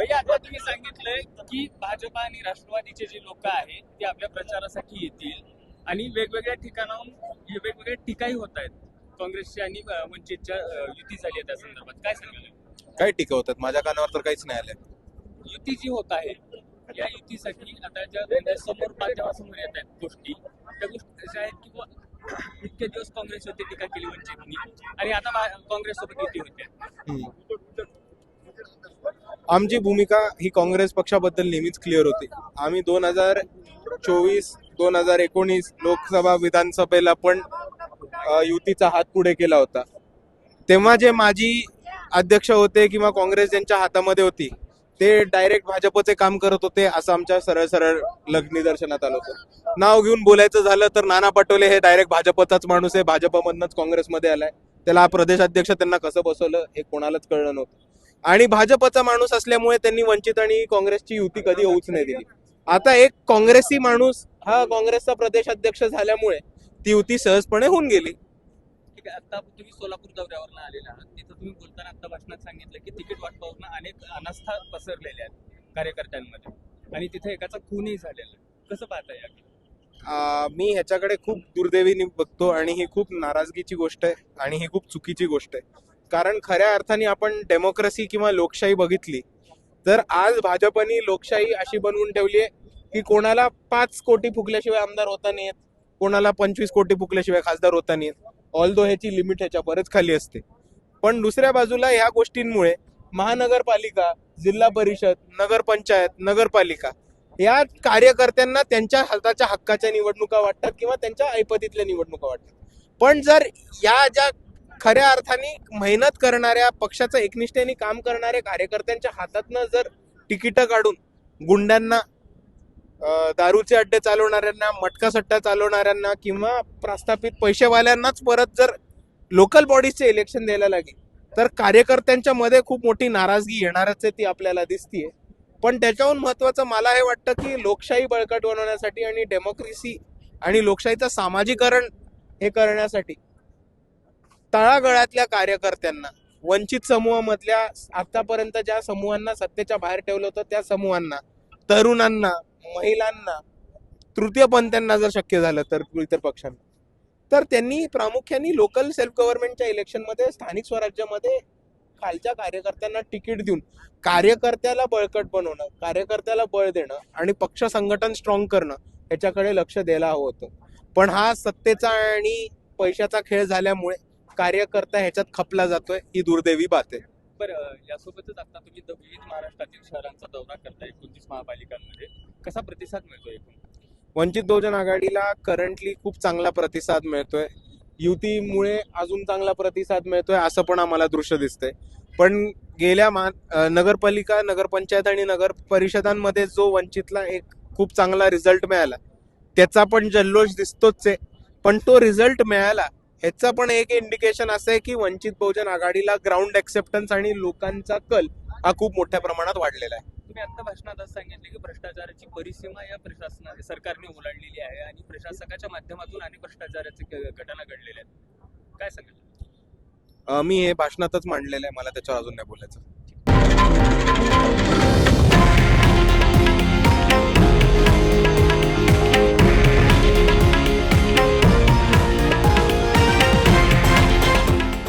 भैया आता तुम्ही सांगितलंय की भाजपा आणि राष्ट्रवादीचे जे लोक आहेत ते आपल्या प्रचारासाठी येतील आणि वेगवेगळ्या ठिकाणाहून वेगवेगळ्या टीकाही होत आहेत. काँग्रेसची आणि वंचितच्या युती झाली आहे त्या संदर्भात. काय सांगाल? काय टीका होतात. माझ्या कानावर तर काहीच नाही आलं युती जी होत आहे या युतीसाठी आता ज्या समोर माध्यमासमोर येत आहेत गोष्टी त्या गोष्टी अशा आहेत की इतके दिवस काँग्रेसवरती टीका केली वंचितनी आणि आता भा- काँग्रेससोबत युती होते. आमची भूमिका ही काँग्रेस पक्षाबद्दल नेहमीच क्लिअर होती. आम्ही दोन हजार चोवीस दोन हजार एकोणीस लोकसभा विधानसभेला पण युतीचा हात पुढे केला होता. तेव्हा जे माजी अध्यक्ष होते किंवा काँग्रेस ज्यांच्या हातामध्ये होती ते डायरेक्ट भाजपचे काम करत होते असं आमच्या सरळ सरळ लग्निदर्शनात आलं होतं. नाव घेऊन बोलायचं झालं तर नाना पटोले हे डायरेक्ट भाजपचाच माणूस आहे. भाजपमधनच काँग्रेसमध्ये आलाय. त्याला प्रदेशाध्यक्ष त्यांना कसं बसवलं हे कोणालाच कळलं नव्हतं. आणि भाजपचा माणूस असल्यामुळे त्यांनी वंचित आणि काँग्रेसची युती कधी होऊच नाही दिली. आता एक काँग्रेसी माणूस हा काँग्रेसचा प्रदेश अध्यक्ष झाल्यामुळे ती युती सहजपणे होऊन गेली. ठीक आहे आता तुम्ही सोलापूर दौऱ्यावरनं आलेला आहात. तिथं तुम्ही बोलताना आता भाषणात सांगितलं की तिकीट वाटपावरनं अनेक अनास्था पसरलेल्या आहेत कार्यकर्त्यांमध्ये. आणि तिथे एकाचा खूनही झालेला कसं पाहता या मी ह्याच्याकडे खूप दुर्दैवीने बघतो आणि ही खूप नाराजगीची गोष्ट आहे आणि ही खूप चुकीची गोष्ट आहे. कारण खऱ्या अर्थाने आपण डेमोक्रेसी किंवा लोकशाही बघितली तर आज भाजपने लोकशाही अशी बनवून ठेवली आहे की कोणाला पाच कोटी फुकल्याशिवाय आमदार होता नाहीत कोणाला पंचवीस कोटी फुकल्याशिवाय खासदार होता नाही येत ऑल ह्याची लिमिट ह्याच्या बरेच खाली असते. पण दुसऱ्या बाजूला ह्या गोष्टींमुळे महानगरपालिका जिल्हा परिषद नगरपंचायत नगरपालिका या कार्यकर्त्यांना त्यांच्या हाताच्या हक्काच्या निवडणुका वाटतात किंवा त्यांच्या ऐपतीतल्या निवडणुका वाटतात. पण जर या ज्या खऱ्या अर्थाने मेहनत करणाऱ्या पक्षाचं एकनिष्ठेने काम करणाऱ्या कार्यकर्त्यांच्या हातातनं जर तिकीटं काढून गुंड्यांना दारूचे अड्डे चालवणाऱ्यांना मटका सट्टा चालवणाऱ्यांना किंवा प्रस्थापित पैसेवाल्यांनाच परत जर लोकल बॉडीजचे इलेक्शन द्यायला लागेल तर कार्यकर्त्यांच्या मध्ये खूप मोठी नाराजगी येणारच आहे ती आपल्याला दिसतीये. पण त्याच्याहून महत्वाचं मला हे वाटतं की लोकशाही बळकट बनवण्यासाठी आणि डेमोक्रेसी आणि लोकशाहीचं सामाजिकरण हे करण्यासाठी तळागळातल्या कार्यकर्त्यांना वंचित समूहामधल्या आतापर्यंत ज्या समूहांना सत्तेच्या बाहेर ठेवलं होतं त्या समूहांना तरुणांना महिलांना तृतीयपंथ्यांना जर शक्य झालं तर इतर पक्षांना. तर त्यांनी प्रामुख्याने लोकल सेल्फ गव्हर्नमेंटच्या इलेक्शनमध्ये स्थानिक स्वराज्यामध्ये खालच्या कार्यकर्त्यांना तिकीट देऊन कार्यकर्त्याला बळकट बनवणं कार्यकर्त्याला बळ देणं आणि पक्ष संघटन स्ट्रॉंग करणं याच्याकडे लक्ष द्यायला हवं होतं. पण हा सत्तेचा आणि पैशाचा खेळ झाल्यामुळे कार्यकर्ता ह्याच्यात खपला जातोय ही दुर्दैवी बात आहे. बरं यासोबतच आता तुम्ही विविध महाराष्ट्रातील शहरांचा दौरा करताय एकोणतीस महापालिकांमध्ये. कसा प्रतिसाद मिळतो एकूण? वंचित बहुजन आघाडीला करंटली खूप चांगला प्रतिसाद मिळतोय. युतीमुळे अजून चांगला प्रतिसाद मिळतोय असं पण आम्हाला दृश्य दिसतंय. पण गेल्या मा नगरपालिका नगरपंचायत आणि नगर परिषदांमध्ये जो वंचितला एक खूप चांगला रिझल्ट मिळाला त्याचा पण जल्लोष दिसतोच आहे. पण तो रिझल्ट मिळाला ह्याचं पण एक इंडिकेशन असं आहे की वंचित बहुजन आघाडीला ग्राउंड एक्सेप्टन्स आणि लोकांचा कल हा खूप मोठ्या प्रमाणात वाढलेला आहे. तुम्ही आता भाषणात असं सांगितले की भ्रष्टाचाराची परिसीमा या प्रशासना सरकारने ओलांडलेली आहे आणि प्रशासकाच्या माध्यमातून अनेक भ्रष्टाचाराचे ग- घटना घडलेल्या आहेत. काय सांगाल? अं, मी हे भाषणातच मांडलेलं आहे. मला त्याच्यावर अजून नाही बोलायचं.